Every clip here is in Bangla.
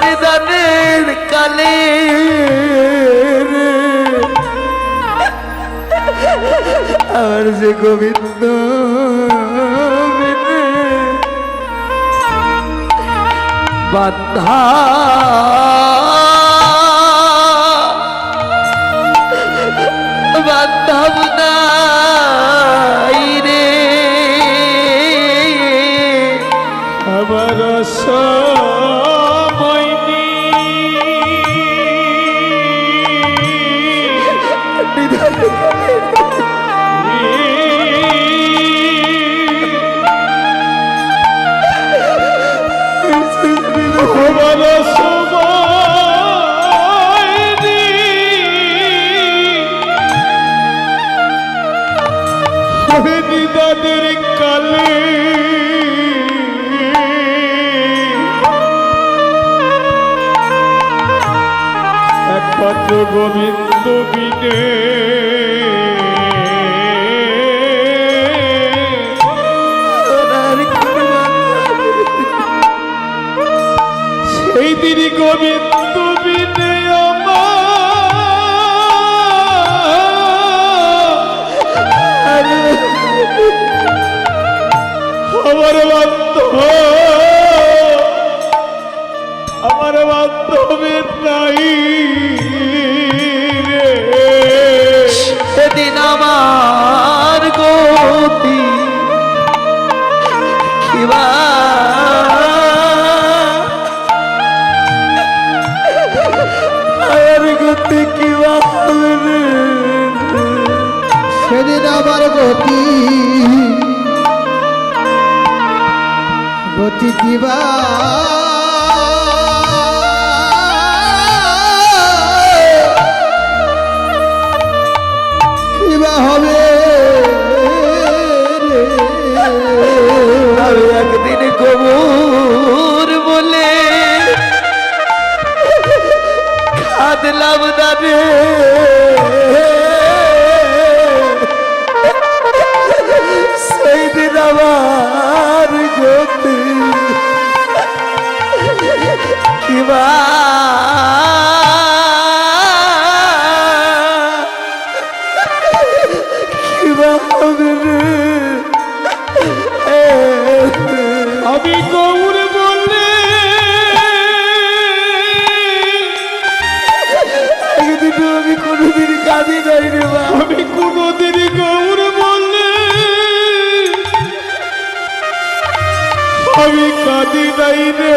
নিদানের কালে আমার যে গোবিন্দ বিনে বাধা বান্ধব নাই রে আমার সময় নিদানের কালে একমাত্র গোবিন্দ বিনে সোনার কুরবান সেই দিনই গোবিন্দ বিনে আমার আমার আমার বান্ধবের নাই। সেদিন আমার গতি কিবা গতি কিবা? সেদিন আমার গতি গতি কিবা একদিন কবুর বলে খাদলাম দাবে সেই দিন আমার গতি কিবা কাঁদি নাই রে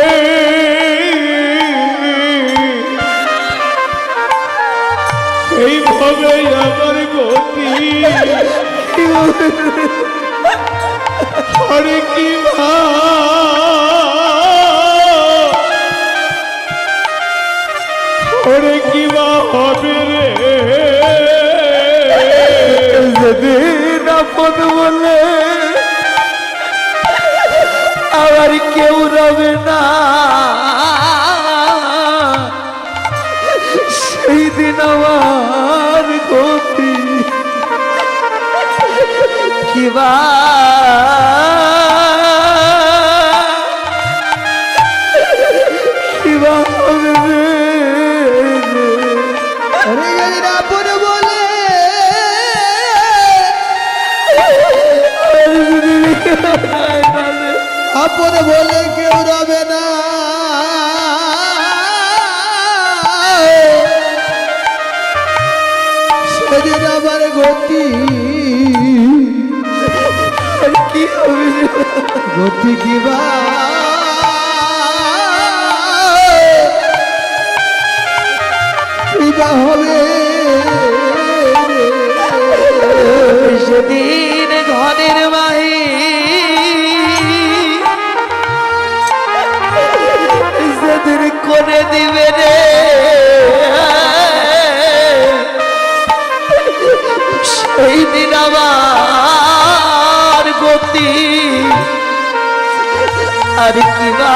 এইভাবে আমার গতি। হরে কি ভা কি বা রে। যেদিন আপন বলে রবে না। সেই দিন আমার গতি কিবা হবে আপন বলে কেউ রবে না। সেদিন আমার গতি। কি হবে? গতি কিবা হবে। সেদিন ঘরের মাহি করে দিবে রে। সেই দিন আমার গতি আর কিবা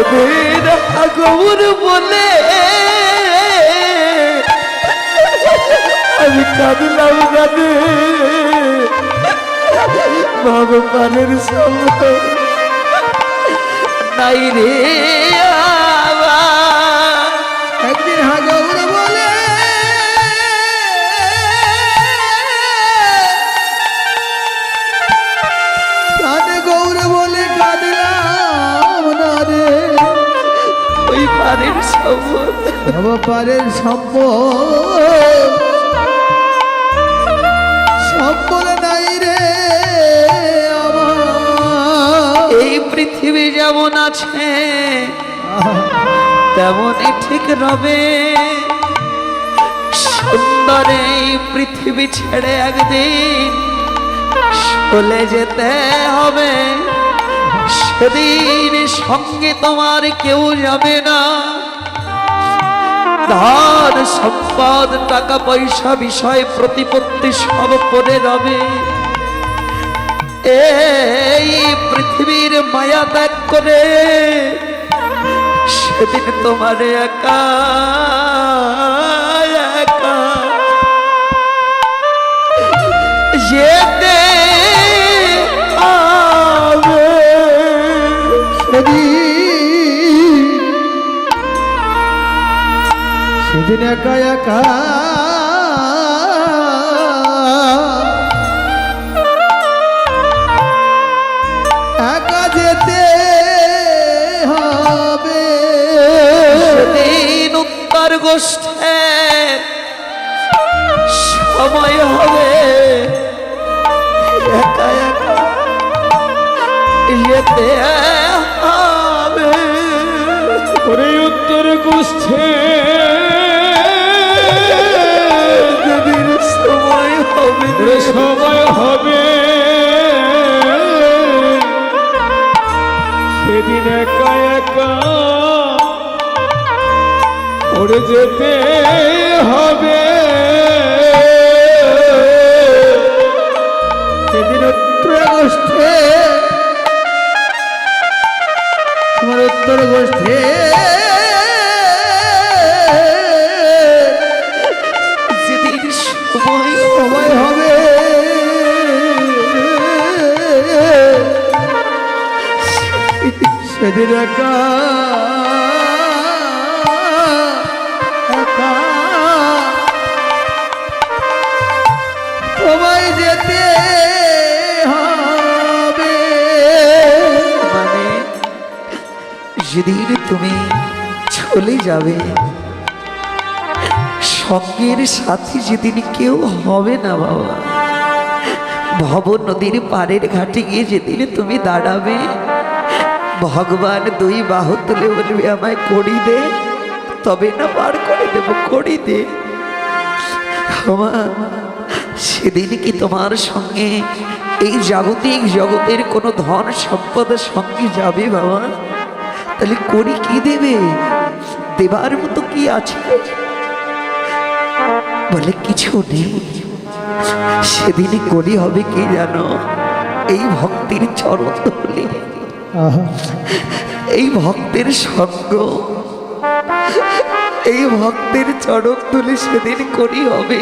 একদিন আগমন বলে। আমি কাঁদলাম কাঁদে। ভগবানের সঙ্গে নাই রে। সম্বল নাই রে পৃথিবী যেমন আছে, তেমনই ঠিক রবে। সুন্দর এই পৃথিবী ছেড়ে একদিন চলে যেতে হবে। সেদিন সঙ্গে তোমার কেউ যাবে না। ধন সম্পদ, টাকা পয়সা বিষয় প্রতিপত্তি সব পড়ে রবে। এই পৃথিবীর মায়া ত্যাগ করে সেদিন তোমার একা একা। সেদিন একা একা। যেতে হবে। সেদিন গোষ্ঠের যেতে হবে। সেদিন গোষ্ঠে তোমার উত্তর হবে সেদিন একা চলে যাবে। সঙ্গের সাথী যেদিন কেউ হবে না বাবা। ভব নদীর পাড়ের ঘাটে গিয়ে যেদিন তুমি দাঁড়াবে, ভগবান দুই বাহু তুলে বলবে, আমায় করি দে। তবে না পার করে দেব করি দে। সেদিন কি তোমার সঙ্গে এই জাগতিক জগতের কোনো ধন সম্পদের সঙ্গে যাবে বাবা? তাহলে করি কি দেবে? দেবার মতো কি আছে? বলে কিছু নেই। সেদিন করি হবে কি জানো? এই ভক্তির চরণ ধরে এই ভক্তের সঙ্গ এই ভক্তের চরণ তুলে সেদিন করি হবে।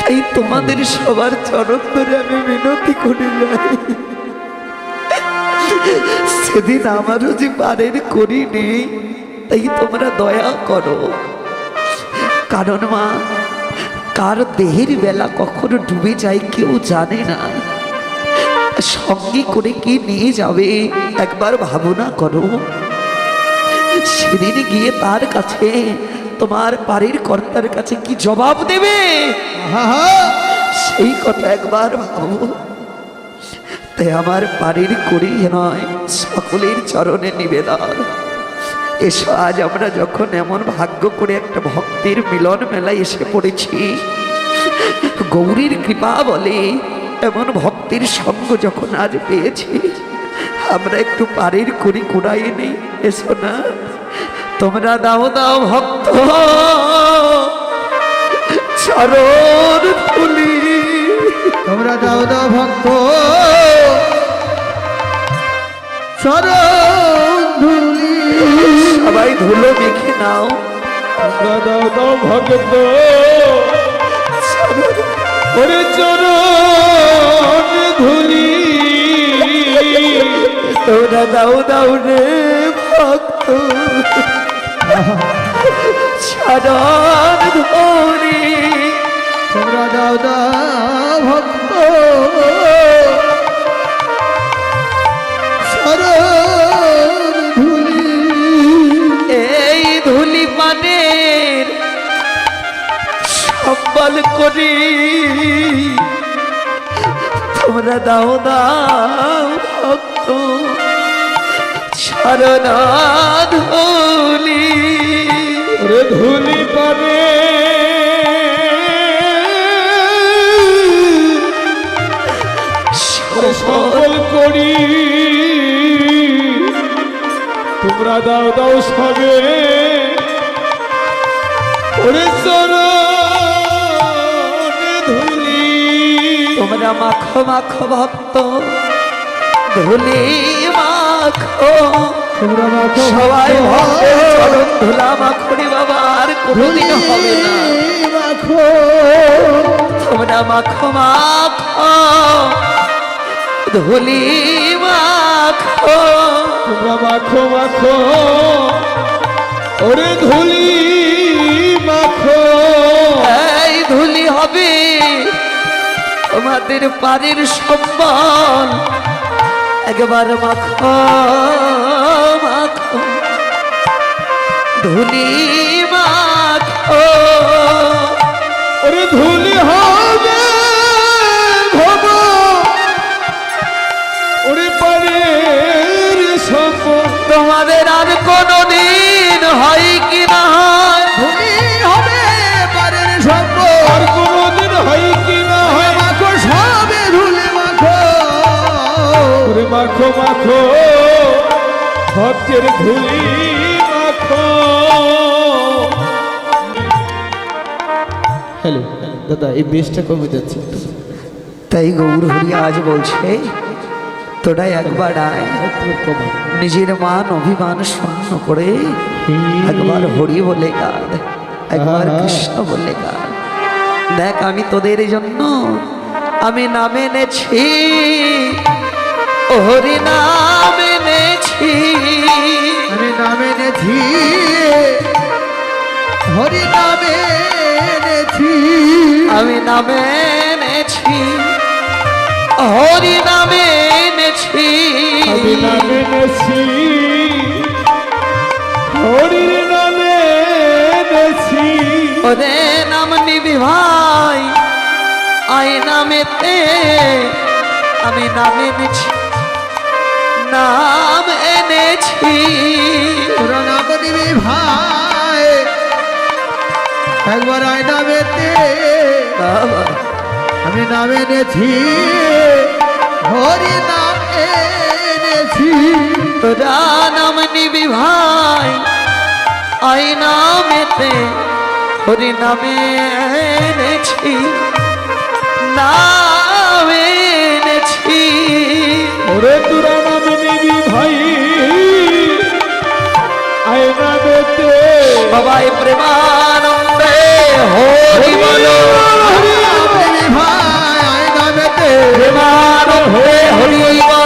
তাই তোমাদের সবার চরণ ধরে আমি মিনতি করে যাই সেদিন আমারও যে পারের করি নেই। তাই তোমরা দয়া করো। কারণ মা কার দেহের বেলা কখনো ডুবে যায় কেউ জানে না। সঙ্গে করে কি নিয়ে যাবে একবার ভাবনা করো। সেদিন গিয়ে তার কাছে তোমার বাড়ির কর্তার কাছে কি জবাব দেবে? সেই কথা একবার ভাবো। তাই আমার বাড়ির করি নয় সকলের চরণে নিবেদন। এসো আজ আমরা যখন এমন ভাগ্য করে একটা ভক্তির মিলন মেলায় এসে পড়েছি গৌরীর কৃপা বলে এমন ভক্তির সঙ্গ যখন আজ পেয়েছি আমরা একটু পাড়ের করি কুড়াই নেই। এসো না তোমরা দাও দাও ভক্ত। চরণ তুলি তোমরা দাও দাও ভক্ত। চরণ সবাই ধুলো মেখে নাও। দাদা দাও ভগত ওরে চরণ ধুলি। তোমরা দাও দাও রে ভক্ত। চরণ ধরি তোমরা দাও দাও ভক্ত। সম্বল করি। তোমরা দাও দাও ভক্ত। শরণ ধুলি ধুলি পারে। সকল করি। তোমরা দাও দাও সবে ওরে চরণ তোমরা মাখো মাখো ভক্ত। ধুলি মাখো। সবাই চরণ ধুলা মাখরি বাবা আর কোনোদিন হবে না। মাখো তোমরা মাখো মাখো। ধুলি মাখো। তোমরা মাখো মাখো। ওরে ধুলি মাখো। এই ধুলি হবে তোমাদের পানির সম্মান একবার মাখো মাখো। ধুলি মাখো। ধুলি মাখো মাখো। ভক্তের ধুলি মাখো। হ্যালো দাদা এই বেশটা কমে যাচ্ছে? তাই গৌর হরি আজ বলছে তোরা একবার আয়। নিজের মান অভিমান শূন্য করে একবার হরি বলে গান একবার আহা। কৃষ্ণ বলে গান। দেখ আমি তোদের জন্য আমি নাম এনেছি। ও হরি নাম এনেছি। আমি নামে নেছি হরি নামে নেছি আমি নামে এনেছি। হরি নামে এনেছি। আমি নামে নেছি হরির নামে নেছি ওরে নাম নিবি ভাই আই নামেতে। আমি নাম এনেছি। নাম এনেছি। নিবি ভাই। একবার আয় নামেতে আমি নামে নেছি হরি নাম এনেছি। তোরা নাম নিবি ভাই। আই নামেতে হরি নামে এনেছি। নাম এনেছি। ওরে তোরা ভাই। আয়না বেতে সবাই প্রেমানন্দে হরি বলো। নিবি ভাই আয় নামেতে প্রেমানন্দে হরি বলো।